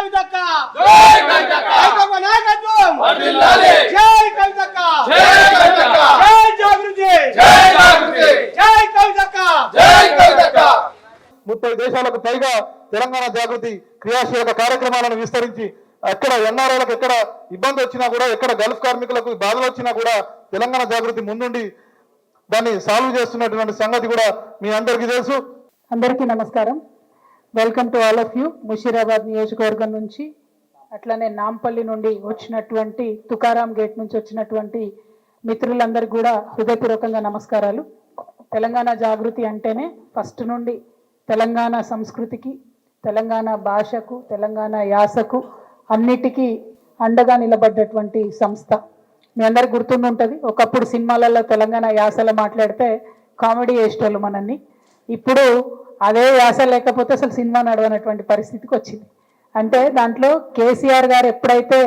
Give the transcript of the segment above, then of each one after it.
కవితక్క జై కవితక్క! నాయకత్వం వర్ధిల్లాలి! జై కవితక్క జై కవితక్క! జై జాగృతి జై జాగృతి! జై కవితక్క జై కవితక్క! ముప్పై దేశాలకు పైగా తెలంగాణ జాగృతి క్రియాశీలక కార్యక్రమాలను విస్తరించి ఎక్కడ ఎన్ఆర్ఐలకు ఎక్కడ ఇబ్బంది వచ్చినా కూడా ఎక్కడ గల్ఫ్ కార్మికులకు బాధలు వచ్చినా కూడా తెలంగాణ జాగృతి ముందుండి దాన్ని సాల్వ్ చేస్తున్నటువంటి సంగతి కూడా మీ అందరికీ తెలుసు అందరికీ నమస్కారం welcome to all of you Mushirabad నియోజకవర్గం నుంచి అట్లనే నాంపల్లి నుండి వచ్చినటువంటి తుకారాం గేట్ నుంచి వచ్చినటువంటి మిత్రులందరూ కూడా హృదయపూర్వకంగా నమస్కారాలు. తెలంగాణ జాగృతి అంటేనే ఫస్ట్ నుండి తెలంగాణ సంస్కృతికి తెలంగాణ భాషకు తెలంగాణ యాసకు అన్నిటికీ అండగా నిలబడ్డటువంటి సంస్థ. మీ అందరికి గుర్తుండుంటుంది ఒకప్పుడు సినిమాలలో తెలంగాణ యాసలో మాట్లాడితే కామెడీ వేసేటోళ్ళు మనల్ని. ఇప్పుడు అదే యాస లేకపోతే అసలు సినిమా నడవనటువంటి పరిస్థితికి వచ్చింది. అంటే దాంట్లో కేసీఆర్ గారు ఎప్పుడైతే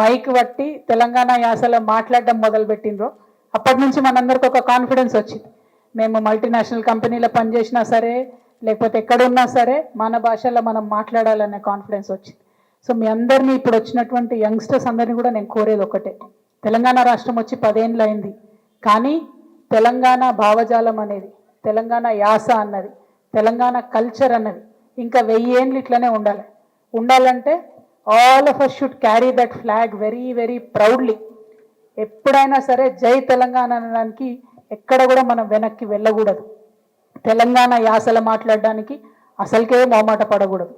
మైక్ పట్టి తెలంగాణ యాసలో మాట్లాడడం మొదలుపెట్టిండ్రో అప్పటి నుంచి మనందరికి ఒక కాన్ఫిడెన్స్ వచ్చింది. మేము మల్టీనేషనల్ కంపెనీలో పనిచేసినా సరే లేకపోతే ఎక్కడున్నా సరే మన భాషలో మనం మాట్లాడాలనే కాన్ఫిడెన్స్ వచ్చింది. సో మీ అందరినీ ఇప్పుడు వచ్చినటువంటి యంగ్స్టర్స్ అందరినీ కూడా నేను కోరేది ఒకటే. తెలంగాణ రాష్ట్రం వచ్చి పదేళ్ళు అయింది కానీ తెలంగాణ భావజాలం అనేది తెలంగాణ యాస అన్నది తెలంగాణ కల్చర్ అన్నది. ఇంకా వెయ్యేళ్ళు ఇట్లనే ఉండాలి. ఉండాలంటే all of us should carry that flag very very proudly ఎప్పుడైనా సరే జై తెలంగాణ అనడానికి ఎక్కడ కూడా మనం వెనక్కి వెళ్ళకూడదు. తెలంగాణ యాసలు మాట్లాడడానికి అసలుకే మొహమాట పడకూడదు.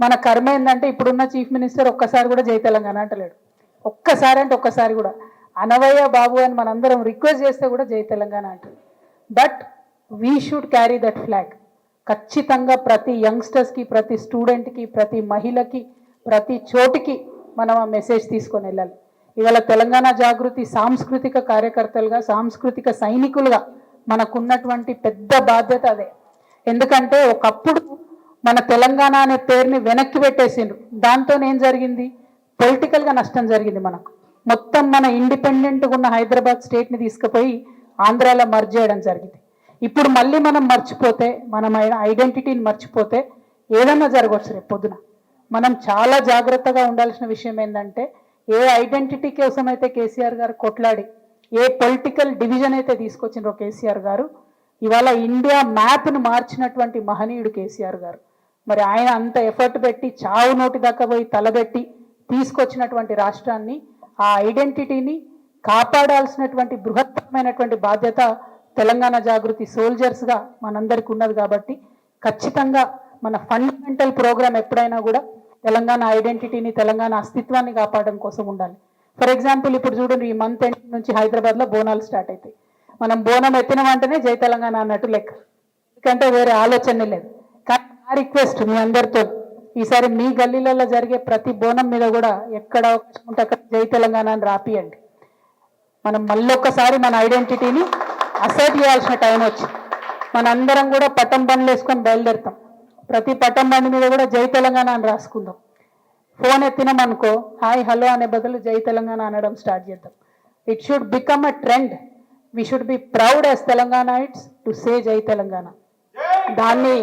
మన కర్మ ఏంటంటే ఇప్పుడున్న చీఫ్ మినిస్టర్ ఒక్కసారి కూడా జై తెలంగాణ అంటలేడు. ఒక్కసారి అంటే ఒక్కసారి కూడా. అనవయ్య బాబు అని మనందరం రిక్వెస్ట్ చేస్తే కూడా జై తెలంగాణ అంటారు. But we should carry that flag ఖచ్చితంగా ప్రతి యంగ్స్టర్స్కి ప్రతి స్టూడెంట్కి ప్రతి మహిళకి ప్రతి చోటికి మనం ఆ మెసేజ్ తీసుకొని వెళ్ళాలి. ఇవాళ తెలంగాణ జాగృతి సాంస్కృతిక కార్యకర్తలుగా సాంస్కృతిక సైనికులుగా మనకున్నటువంటి పెద్ద బాధ్యత అదే. ఎందుకంటే ఒకప్పుడు మన తెలంగాణ అనే పేరుని వెనక్కి పెట్టేసిండ్రు. దాంతో ఏం జరిగింది? పొలిటికల్గా నష్టం జరిగింది మనకు. మొత్తం మన ఇండిపెండెంట్గా ఉన్న హైదరాబాద్ స్టేట్ని తీసుకుపోయి ఆంధ్రాలో మర్జ్ చేయడం జరిగింది. ఇప్పుడు మళ్ళీ మనం మర్చిపోతే మనం ఐడెంటిటీని మర్చిపోతే ఏదన్నా జరగవచ్చు రేపు పొద్దున. మనం చాలా జాగ్రత్తగా ఉండాల్సిన విషయం ఏంటంటే ఏ ఐడెంటిటీ కోసం అయితే కేసీఆర్ గారు కొట్లాడి ఏ పొలిటికల్ డివిజన్ అయితే తీసుకొచ్చిండ్రో కేసీఆర్ గారు ఇవాళ ఇండియా మ్యాప్ను మార్చినటువంటి మహనీయుడు కేసీఆర్ గారు. మరి ఆయన అంత ఎఫర్ట్ పెట్టి చావు నోటి దాకా పోయి తలబెట్టి తీసుకొచ్చినటువంటి రాష్ట్రాన్ని ఆ ఐడెంటిటీని కాపాడాల్సినటువంటి బృహత్తమైనటువంటి బాధ్యత తెలంగాణ జాగృతి సోల్జర్స్గా మనందరికీ ఉన్నది కాబట్టి ఖచ్చితంగా మన ఫండమెంటల్ ప్రోగ్రామ్ ఎప్పుడైనా కూడా తెలంగాణ ఐడెంటిటీని తెలంగాణ అస్తిత్వాన్ని కాపాడడం కోసం ఉండాలి. ఫర్ ఎగ్జాంపుల్ ఇప్పుడు చూడండి ఈ మంత్ ఎండ్ నుంచి హైదరాబాద్లో బోనాలు స్టార్ట్ అవుతాయి మనం బోనం ఎత్తిన వెంటనే జై తెలంగాణ అన్నట్టు లెక్క. ఎందుకంటే వేరే ఆలోచనే లేదు. కానీ నా రిక్వెస్ట్ మీ అందరితో ఈసారి మీ గల్లీలలో జరిగే ప్రతి బోనం మీద కూడా ఎక్కడ అవకాశం ఉంటే అక్కడ జై తెలంగాణ అని రాపియండి. మనం మళ్ళొక్కసారి మన ఐడెంటిటీని అసెట్ చేయాల్సిన టైం వచ్చింది మనందరం కూడా పట్టం బండ్లు వేసుకొని బయలుదేరుతాం. ప్రతి పట్టం బండి మీద కూడా జై తెలంగాణ అని రాసుకుందాం. ఫోన్ ఎత్తినామనుకో హాయ్ హలో అనే బదులు జై తెలంగాణ అనడం స్టార్ట్ చేద్దాం. It should become a trend we should be proud as Telangana it's to say జై తెలంగాణ. దాన్ని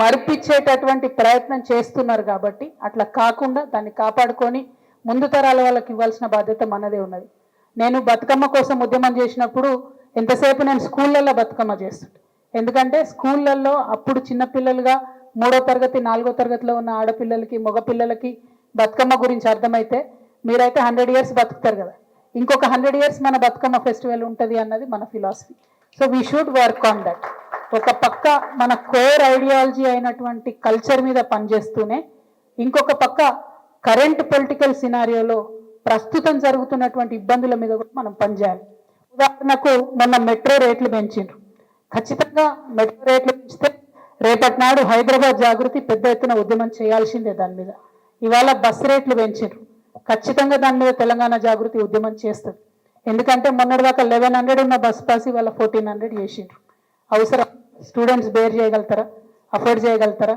మరిపించేటటువంటి ప్రయత్నం చేస్తున్నారు కాబట్టి అట్లా కాకుండా దాన్ని కాపాడుకొని ముందు తరాల వాళ్ళకి ఇవ్వాల్సిన బాధ్యత మనదే ఉన్నది. నేను బతుకమ్మ కోసం ఉద్యమం చేసినప్పుడు ఎంతసేపు నేను స్కూళ్ళల్లో బతుకమ్మ చేస్తుంటాను ఎందుకంటే స్కూళ్ళల్లో అప్పుడు చిన్నపిల్లలుగా మూడో తరగతి నాలుగో తరగతిలో ఉన్న ఆడపిల్లలకి మగపిల్లలకి బతుకమ్మ గురించి అర్థమైతే మీరైతే హండ్రెడ్ ఇయర్స్ బతుకుతారు కదా. ఇంకొక హండ్రెడ్ ఇయర్స్ మన బతుకమ్మ ఫెస్టివల్ ఉంటుంది అన్నది మన philosophy. So we should work on that ఒక పక్క మన కోర్ ఐడియాలజీ అయినటువంటి కల్చర్ మీద పనిచేస్తూనే ఇంకొక పక్క కరెంట్ పొలిటికల్ సినారియోలో ప్రస్తుతం జరుగుతున్నటువంటి ఇబ్బందుల మీద కూడా మనం పనిచేయాలి. ఉదాహరణకు మొన్న మెట్రో రేట్లు పెంచిండ్రు. ఖచ్చితంగా మెట్రో రేట్లు పెంచితే రేపటి నాడు హైదరాబాద్ జాగృతి పెద్ద ఎత్తున ఉద్యమం చేయాల్సిందే దాని మీద. ఇవాళ బస్ రేట్లు పెంచిండ్రు. ఖచ్చితంగా దాని మీద తెలంగాణ జాగృతి ఉద్యమం చేస్తుంది. ఎందుకంటే మొన్నటి దాకా లెవెన్ హండ్రెడ్ ఉన్న బస్ పాస్ ఇవాళ ఫోర్టీన్ హండ్రెడ్ చేసిండ్రు. అవసరం? స్టూడెంట్స్ బేర్ చేయగలుగుతారా? అఫోర్డ్ చేయగలుగుతారా?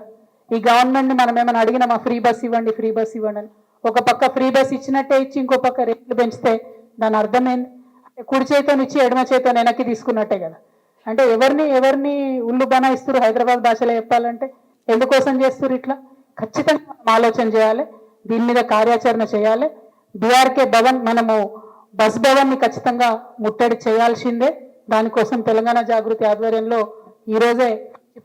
ఈ గవర్నమెంట్ని మనం ఏమైనా అడిగినామా? ఫ్రీ బస్ ఇవ్వండి ఫ్రీ బస్ ఇవ్వండి అని. ఒక పక్క ఫ్రీ బస్ ఇచ్చినట్టే ఇచ్చి ఇంకో పక్క రేట్లు పెంచితే దాని అర్థమైంది కుడి చేతితో ఇచ్చి ఎడమ చేతితో వెనక్కి తీసుకున్నట్టే కదా. అంటే ఎవరిని ఎవరిని ఉల్లు బనాయిస్తారు హైదరాబాద్ భాషలో చెప్పాలంటే? ఎందుకోసం చేస్తారు ఇట్లా? ఖచ్చితంగా మనం ఆలోచన చేయాలి. దీని మీద కార్యాచరణ చేయాలి. బీఆర్కే భవన్ మనము బస్ భవన్ని ఖచ్చితంగా ముట్టడి చేయాల్సిందే. దానికోసం తెలంగాణ జాగృతి ఆధ్వర్యంలో ఈరోజే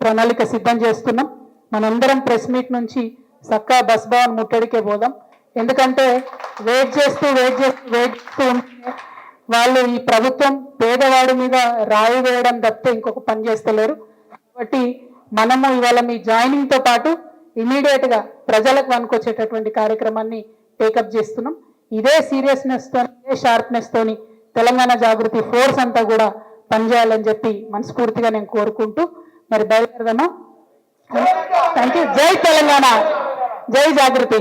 ప్రణాళిక సిద్ధం చేస్తున్నాం. మనందరం ప్రెస్ మీట్ నుంచి సక్కా బస్ భవన్ ముట్టడికే పోదాం. ఎందుకంటే వెయిట్ చేస్తూ వెయిట్ చేస్తూ వెయిట్ చేస్తూ ఉంటే వాళ్ళు ఈ ప్రభుత్వం పేదవాడి మీద రాయి వేయడం తప్పితే ఇంకొక పని చేస్తలేరు. కాబట్టి మనము ఇవాళ మీ జాయినింగ్తో పాటు ఇమీడియట్గా ప్రజలకు వనుకొచ్చేటటువంటి కార్యక్రమాన్ని టేకప్ చేస్తున్నాం. ఇదే సీరియస్నెస్తో ఇదే షార్ప్నెస్ తోని తెలంగాణ జాగృతి ఫోర్స్ అంతా కూడా పనిచేయాలని చెప్పి మనస్ఫూర్తిగా నేను కోరుకుంటూ మరి బయలుదేరదామా? థ్యాంక్ యూ జై తెలంగాణ. జై జాగృతి.